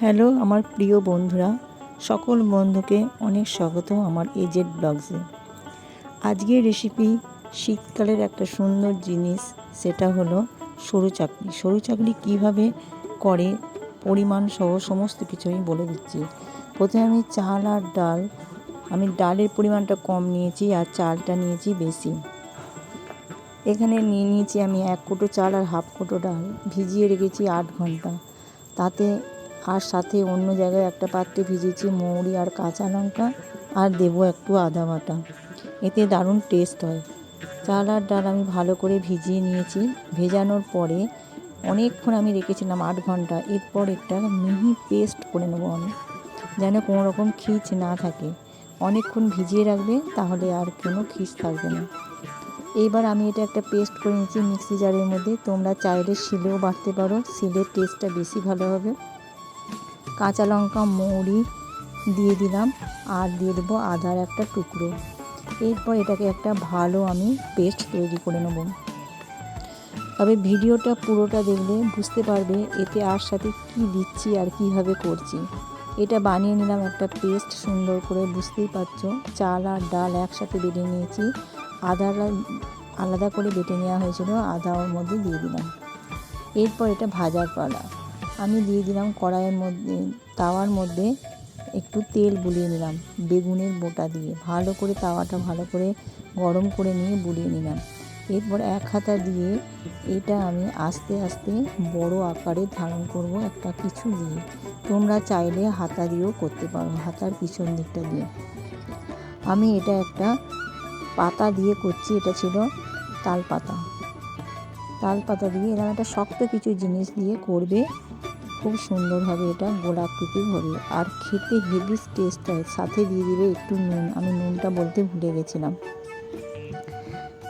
Hello, আমার প্রিয় বন্ধুরা, সকল বন্ধুকে অনেক স্বাগত আমার এজেড ব্লগসে। আজকের রেসিপি শীতকালের একটা সুন্দর জিনিস, সেটা হলো সরু চাকরি সরু চাকরি কীভাবে করে, পরিমাণ সহ সমস্ত কিছু আমি বলে দিচ্ছি। প্রথমে আমি চাল আর ডাল, আমি ডালের পরিমাণটা কম নিয়েছি আর চালটা নিয়েছি বেশি। এখানে নিয়ে নিয়েছি আমি এক কোটো চাল আর হাফ কোটো ডাল, ভিজিয়ে রেখেছি আট ঘণ্টা। তাতে আর সাথে অন্য জায়গায় একটা পাত্রে ভিজেছি মৌরি আর কাঁচা লঙ্কা আর দেবো একটু আদা বাটা। এতে দারুণ টেস্ট হয়। চাল আর ডাল আমি ভালো করে ভিজিয়ে নিয়েছি। ভেজানোর পরে অনেকক্ষণ আমি রেখেছিলাম আট ঘণ্টা। এরপর একটা মিহি পেস্ট করে নেব আমি, যেন কোনো রকম খিচ না থাকে। অনেকক্ষণ ভিজিয়ে রাখবে, তাহলে আর কোনো খিচ থাকবে না। এইবার আমি এটা একটা পেস্ট করে নিয়েছি মিক্সি জারের মধ্যে। তোমরা চাইলে শিলেও বাটতে পারো, শিলের টেস্টটা বেশি ভালো হবে। কাঁচা লঙ্কা, মৌরি দিয়ে দিলাম আর দিয়ে দেবো আদার একটা টুকরো। এরপর এটাকে একটা ভালো আমি পেস্ট তৈরি করে নেব। তবে ভিডিওটা পুরোটা দেখলে বুঝতে পারবে এতে আর সাথে কি দিচ্ছি আর কীভাবে করছি। এটা বানিয়ে নিলাম একটা পেস্ট সুন্দর করে, বুঝতেই পারছ? চাল আর ডাল একসাথে বেটে নিয়েছি। আদা আলাদা করে বেটে নেওয়া হয়েছিল আদা ওর মধ্যে দিয়ে দিলাম। এরপর এটা ভাজার পালা। আমি দিয়ে দিলাম কড়াইয়ের মধ্যে, তাওয়ার মধ্যে একটু তেল বুলিয়ে নিলাম, বেগুনের বোটা দিয়ে। ভালো করে তাওয়াটা ভালো করে গরম করে নিয়ে বুলিয়ে নিলাম। এরপর এক হাতা দিয়ে এটা আমি আস্তে আস্তে বড় আকারে ধারণ করব একটা কিছু দিয়ে। তোমরা চাইলে হাতা দিয়েও করতে পারো, হাতার পিছন দিকটা দিয়ে। আমি এটা একটা পাতা দিয়ে করছি, এটা ছিল তাল পাতা তাল পাতা দিয়ে এরকম একটা শক্ত কিছু জিনিস দিয়ে করবে খুব সুন্দর হবে এটা গোলাকৃতির হবে আর খেতে হেভি টেস্ট হয়, সাথে দিয়ে দিবে একটু নুন। আমি নুনটা বলতে ভুলে গেছিলাম।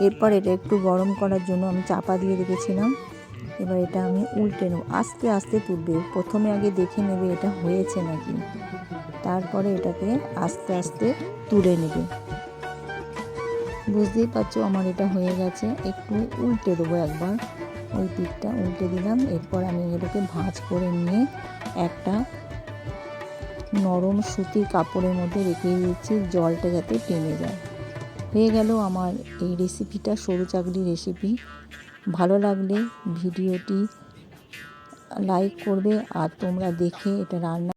এরপর এটা একটু গরম করার জন্য আমি চাপা দিয়ে রেখেছিলাম। এবার এটা আমি উল্টে নেব। আস্তে আস্তে তুলবে। প্রথমে আগে দেখে নেবে এটা হয়েছে নাকি। তারপরে এটাকে আস্তে আস্তে তুলে নেবে। বুঝতেই পারছ আমার এটা হয়ে গেছে। একটু উল্টে দেবো একবার। ওই পিঠটা উল্টে দিলাম। এরপর আমি এগুলোকে ভাঁজ করে নিয়ে একটা নরম সুতির কাপড়ের মধ্যে রেখে দিচ্ছি জলটা যাতে টেনে যায়। হয়ে গেল আমার এই রেসিপিটা, সরু চাকরি রেসিপি। ভালো লাগলে ভিডিওটি লাইক করবে আর তোমরা দেখে এটা রান্না